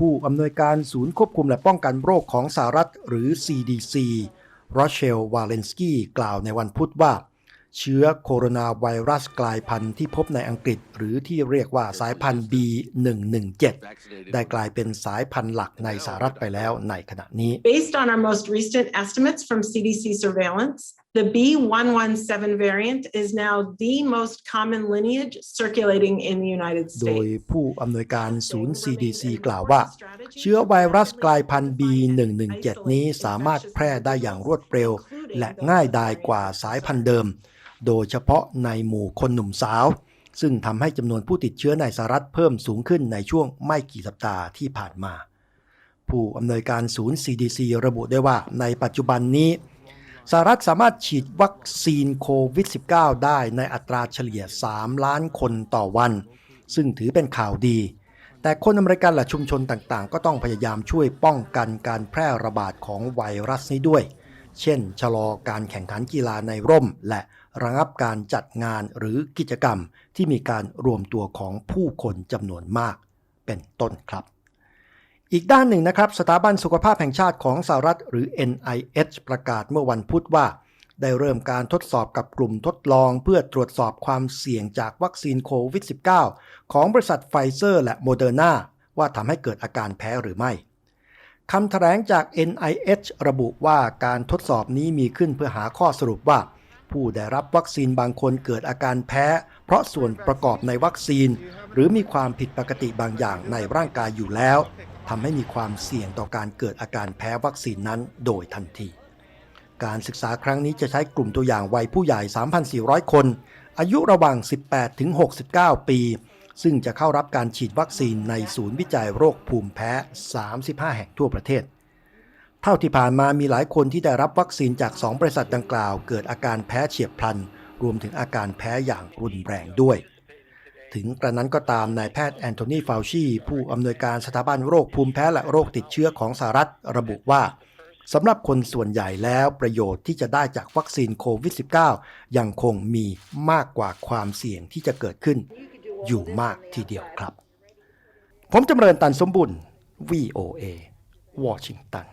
ผู้อำนวยการศูนย์ควบคุมและป้องกันโรคของสหรัฐหรือ CDC โรเชลวาเลนสกี้กล่าวในวันพุธว่า เชื้อโคโรนาไวรัสกลายพันธุ์ที่พบในอังกฤษ หรือที่เรียกว่าสายพันธุ์ B117 ได้กลายเป็นสายพันธุ์หลักในสหรัฐไปแล้วในขณะนี้ Based on our most recent estimates from CDC surveillance, the B117 variant is now the most common lineage circulating in the United โดย States. ผู้อำนวยการศูนย์ CDC กล่าวว่า เชื้อไวรัสกลายพันธุ์ B117 นี้สามารถแพร่ได้อย่างรวดเร็ว และง่ายดายกว่าสายพันธุ์เดิม โดยเฉพาะในหมู่คนหนุ่มสาว ซึ่งทำให้จำนวนผู้ติดเชื้อในสหรัฐเพิ่มสูงขึ้นในช่วงไม่กี่สัปดาห์ที่ผ่านมา ผู้อำนวยการศูนย์ CDC ระบุได้ว่าในปัจจุบันนี้สหรัฐสามารถฉีดวัคซีนโควิด -19 ได้ในอัตราเฉลี่ย 3 ล้านคนต่อวัน ซึ่งถือเป็นข่าวดี แต่คนอเมริกันและชุมชนต่างๆ ก็ต้องพยายามช่วยป้องกันการแพร่ระบาดของไวรัสนี้ด้วย เช่น ชะลอการแข่งขันกีฬาในร่ม และระงับการจัดงานหรือกิจกรรมที่มีการรวมตัวของผู้คนจำนวนมาก เป็นต้นครับ อีกด้านหนึ่งนะครับ สถาบันสุขภาพแห่งชาติของสหรัฐหรือ NIH ประกาศเมื่อวันพุธว่า ได้เริ่มการทดสอบกับกลุ่มทดลองเพื่อตรวจสอบความเสี่ยงจากวัคซีนโควิด -19 ของบริษัทไฟเซอร์และโมเดอร์นาว่าทำให้เกิดอาการแพ้หรือไม่ คำแถลงจาก NIH ระบุว่าการทดสอบนี้มีขึ้นเพื่อหาข้อสรุปว่า ผู้ได้รับวัคซีนบางคนเกิดอาการแพ้ เพราะส่วนประกอบในวัคซีน หรือมีความผิดปกติบางอย่างในร่างกายอยู่แล้วทำให้มีความเสี่ยงต่อการเกิดอาการแพ้วัคซีนนั้นโดยทันที การศึกษาครั้งนี้จะใช้กลุ่มตัวอย่างวัยผู้ใหญ่ 3,400 คน อายุระหว่าง 18 ถึง 69 ปี ซึ่งจะเข้ารับการฉีดวัคซีนในศูนย์วิจัยโรคภูมิแพ้ 35 แห่งทั่วประเทศ เท่าที่ผ่านมามีหลายคนที่ได้รับวัคซีนจาก 2 บริษัทดังกล่าว เกิดอาการแพ้เฉียบพลัน รวมถึงอาการแพ้อย่างรุนแรงด้วย ถึงกระนั้นก็ตามนายแพทย์แอนโทนี ฟาวชี ผู้อำนวยการสถาบันโรคภูมิแพ้และโรคติดเชื้อของสหรัฐระบุว่าสำหรับคนส่วนใหญ่แล้วประโยชน์ที่จะได้จากวัคซีนโควิด -19 ยังคงมีมากกว่าความเสี่ยงที่จะเกิดขึ้น อยู่มากทีเดียวครับ ผมจำเริญตันสมบุญ VOA วอชิงตัน